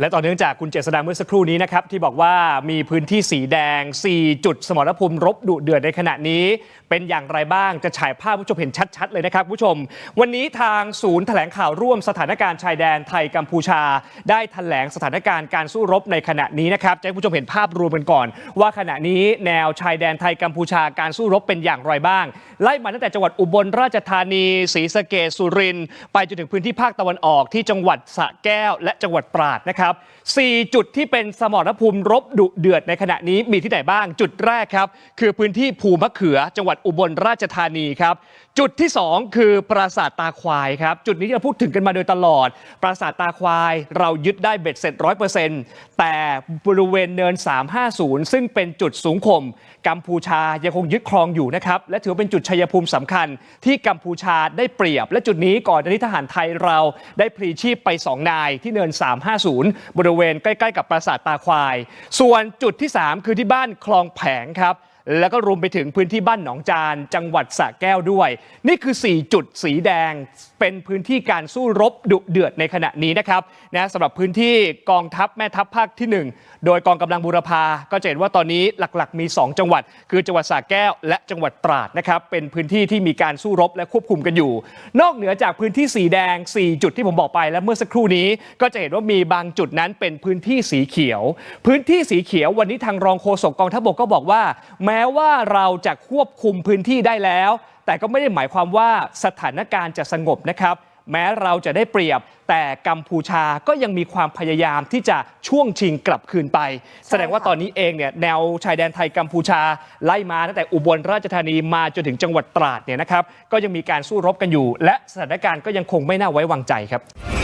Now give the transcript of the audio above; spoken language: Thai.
และต่อเนื่องจากคุณเจษดาเมื่อสักครู่นี้นะครับ ที่บอกว่ามีพื้นที่สีแดง 4 จุดสมรภูมิรบดุเดือดในขณะนี้ เป็นอย่างไรบ้างจะฉายภาพผู้ชมเห็นชัดๆเลยนะครับผู้ชม วันนี้ทางศูนย์แถลงข่าวร่วมสถานการณ์ชายแดนไทยกัมพูชา ได้แถลงสถานการณ์การสู้รบในขณะนี้นะครับจะให้ผู้ชมเห็นภาพรวมกันก่อน ว่าขณะนี้แนวชายแดนไทยกัมพูชาการสู้รบเป็นอย่างไรบ้าง ไล่มาตั้งแต่จังหวัดอุบลราชธานีศรีสะเกษสุรินทร์ไปจนถึงพื้นที่ภาคตะวันออกที่จังหวัดสระแก้ว และจังหวัดตราดนะครับ4จุดที่เป็นสมรภูมิรบดุเดือดในขณะนี้มีที่ไหนบ้าง จุดแรกครับ คือพื้นที่ภูมะเขือจังหวัดอุบลราชธานีครับ จุดที่ 2 คือปราสาทตาควายครับ จุดนี้เราพูดถึงกันมาโดยตลอด ปราสาทตาควายเรายึดได้เบ็ดเสร็จร้อยเปอร์เซ็นต์แต่บริเวณเนิน 350 ซึ่งเป็นจุดสูงข่มกัมพูชายังคงยึดครองอยู่นะครับ และถือว่าเป็นจุดชัยภูมิสำคัญ ที่กัมพูชาได้เปรียบ และจุดนี้ก่อนหน้านี้ทหารไทยเราได้พลีชีพไป 2 นายที่เนิน 350บริเวณใกล้ ๆ กับปราสาทตาควาย ส่วนจุดที่ 3 คือที่บ้านคลองแผงครับ แล้วก็รวมไปถึงพื้นที่บ้านหนองจาน จังหวัดสระแก้วด้วย นี่คือ 4 จุดสีแดง เป็นพื้นที่การสู้รบดุเดือดในขณะนี้นะครับนะสำหรับพื้นที่กองทัพแม่ทัพภาคที่ 1 โดยกองกำลังบูรพาก็จะเห็นว่าตอนนี้หลักๆ มี 2 จังหวัด คือจังหวัดสระแก้ว และจังหวัดตราดนะครับเป็นพื้นที่ที่มีการสู้รบและควบคุมกันอยู่ นอกเหนือจากพื้นที่สีแดง 4 จุดที่ผมบอกไปและเมื่อสักครู่นี้ ก็จะเห็นว่ามีบางจุดนั้นเป็นพื้นที่สีเขียว พื้นที่สีเขียววันนี้ทางรองโฆษกกองทัพบกก็บอกว่าแม้ม้ว่าเราจะควบคุมพื้นที่ได้แล้ว แต่ก็ไม่ได้หมายความว่าสถานการณ์จะสงบนะครับ แม้เราจะได้เปรียบ แต่กัมพูชาก็ยังมีความพยายามที่จะช่วงชิงกลับคืนไป แสดงว่าตอนนี้เองเนี่ยแนวชายแดนไทยกัมพูชาไล่มาตั้งแต่อุบลราชธานีมาจนถึงจังหวัดตราดเนี่ยนะครับก็ยังมีการสู้รบกันอยู่ และสถานการณ์ก็ยังคงไม่น่าไว้วางใจครับ